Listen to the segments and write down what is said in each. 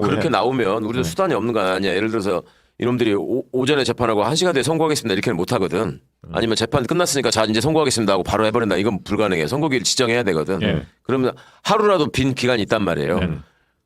그렇게 해. 나오면 우리도 수단이 없는 거 아니야. 예를 들어서 이놈들이 오, 오전에 재판하고 한 시간 뒤에 선고하겠습니다 이렇게는 못 하거든. 아니면 재판 끝났으니까 자 이제 선고하겠습니다 하고 바로 해버린다. 이건 불가능해. 선고기를 지정해야 되거든. 예. 그러면 하루라도 빈 기간이 있단 말이에요. 네.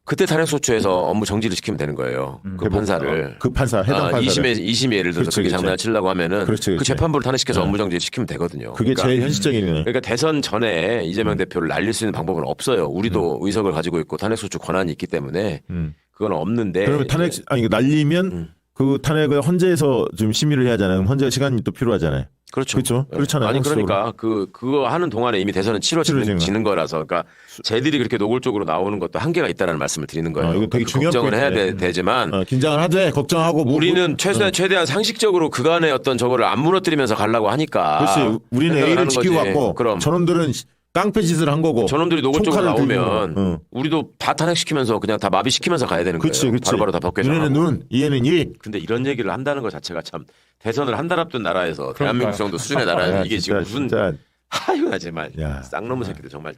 그때 탄핵소추에서 업무 정지를 시키면 되는 거예요. 그 판사를. 그 판사 해당 아, 판사 2심에 2심이 예를 들어서 그렇게. 장난을 치려고 하면은 그렇지, 그 그렇지. 재판부를 탄핵시켜서 업무 정지를 시키면 되거든요. 그게 그러니까 제일 현실적이네. 그러니까 대선 전에 이재명 대표를 날릴 수 있는 방법은 없어요. 우리도 의석을 가지고 있고 탄핵소추 권한이 있기 때문에 음. 그건 없는데 그러면 탄핵 아니 날리면 음. 그 탄핵을 헌재에서 좀 심의를 해야 하잖아요. 그럼 헌재 시간이 또 필요하잖아요. 그렇죠. 그렇죠. 그렇잖아요. 아니. 그러니까 그 그거 하는 동안에 이미 대선은 치러지는 치러지는 지는 거라서 그러니까 쟤들이 그렇게 노골적으로 나오는 것도 한계가 있다라는 말씀을 드리는 거예요. 어, 이거 되게 그 중요한 걱정을 해야 포인트네. 되, 지만 어, 긴장을 하되 걱정하고 뭐, 우리는 최대한 최대한 상식적으로 그간의 어떤 저거를 안 무너뜨리면서 가려고 하니까 그렇지. 우리는 생각을 A를 하는 지키고 거지. 왔고 그럼 저놈들은 깡패 짓을 한 거고. 저놈들이 노골적으로 총칼을 들고 나오면 거. 어. 우리도 다 탄핵시키면서 그냥 다 마비시키면서 가야 되는 그렇지, 거예요. 그렇지. 바로바로 다 벗겨져. 눈에는 눈, 이에는 이. 근데 이런 얘기를 한다는 것 자체가 참 대선을 한 달 앞둔 나라에서 대한민국 정도 수준의 야, 나라에서 이게 진짜, 지금 무슨 진짜 정말 야. 쌍놈의 새끼들 정말.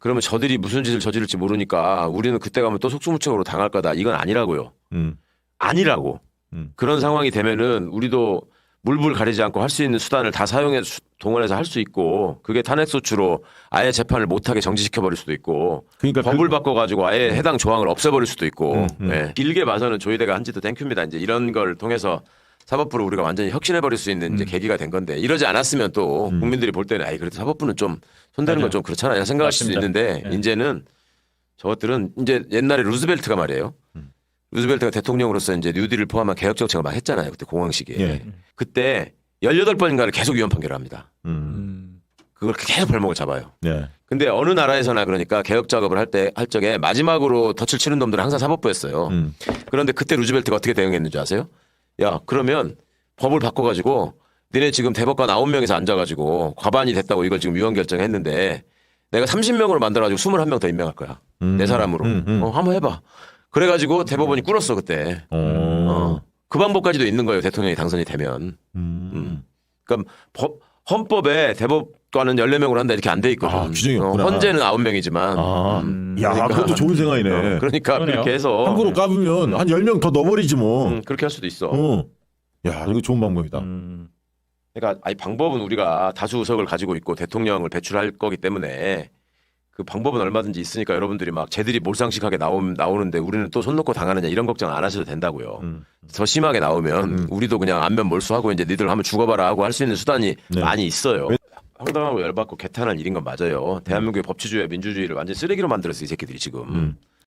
그러면 저들이 무슨 짓을 저지를지 모르니까 우리는 그때 가면 또 속수무책으로 당할 거다. 이건 아니라고요. 음. 아니라고. 음. 그런 상황이 되면은 우리도 물불 가리지 않고 할 수 있는 수단을 다 사용해 수- 동원해서 할 수 있고 그게 탄핵소추로 아예 재판을 못하게 정지시켜 버릴 수도 있고 그러니까 법을 바꿔 가지고 아예 해당 조항을 없애버릴 수도 있고 음, 음. 예. 길게 봐서는 조희대가 한지도 땡큐입니다. 이제 이런 걸 통해서 사법부를 우리가 완전히 혁신해 버릴 수 있는 이제 계기가 된 건데 이러지 않았으면 또 국민들이 볼 때는 아이 그래도 사법부는 좀 손대는 건 좀 그렇잖아요 생각할 수도. 있는데 예. 이제는 저것들은 이제 옛날에 루즈벨트가 말이에요. 루즈벨트가 대통령으로서 이제 뉴딜을 포함한 개혁 정책을 막 했잖아요. 그때 공황 시기에. 예. 그때 그때 18번인가를 계속 위헌 판결을 합니다. 음. 음. 그걸 계속 발목을 잡아요. 네. 근데 어느 나라에서나 그러니까 개혁 작업을 할 때 할 적에 마지막으로 덫을 치는 놈들은 항상 사법부였어요. 음. 그런데 그때 루즈벨트가 어떻게 대응했는지 아세요? 야, 그러면 법을 바꿔 가지고 니네 지금 대법관 9명에서 앉아 가지고 과반이 됐다고 이걸 지금 위헌 결정했는데 내가 30명으로 만들어 가지고 21명 더 임명할 거야. 음. 내 사람으로. 음, 음. 어, 한번 해 봐. 그래가지고 대법원이 꿇었어, 그때. 어. 어. 그 방법까지도 있는 거예요. 대통령이 당선이 되면. 음. 그러니까 법, 헌법에 대법관은 14명으로 한다 이렇게 안 돼 있거든. 아, 규정이 없구나. 헌재는 9명이지만. 아. 음. 야, 그것도 좋은 생각이네. 그러니까 그러네요. 그렇게 해서 함부로 까부면 한 10명 더 넣어버리지 뭐. 음, 그렇게 할 수도 있어. 어. 야, 이거 좋은 방법이다. 음. 그러니까 아니 방법은 우리가 다수 의석을 가지고 있고 대통령을 배출할 거기 때문에 그 방법은 얼마든지 있으니까 여러분들이 막 쟤들이 몰상식하게 나오, 나오는데 우리는 또 손 놓고 당하느냐 이런 걱정 안 하셔도 된다고요. 음. 더 심하게 나오면 음. 우리도 그냥 안면 몰수하고 이제 니들 하면 죽어봐라 하고 할 수 있는 수단이 네. 많이 있어요. 황당하고 열받고 개탄할 일인 건 맞아요. 대한민국의 법치주의, 민주주의를 완전 히 쓰레기로 만들었어 이 새끼들이 지금. 음.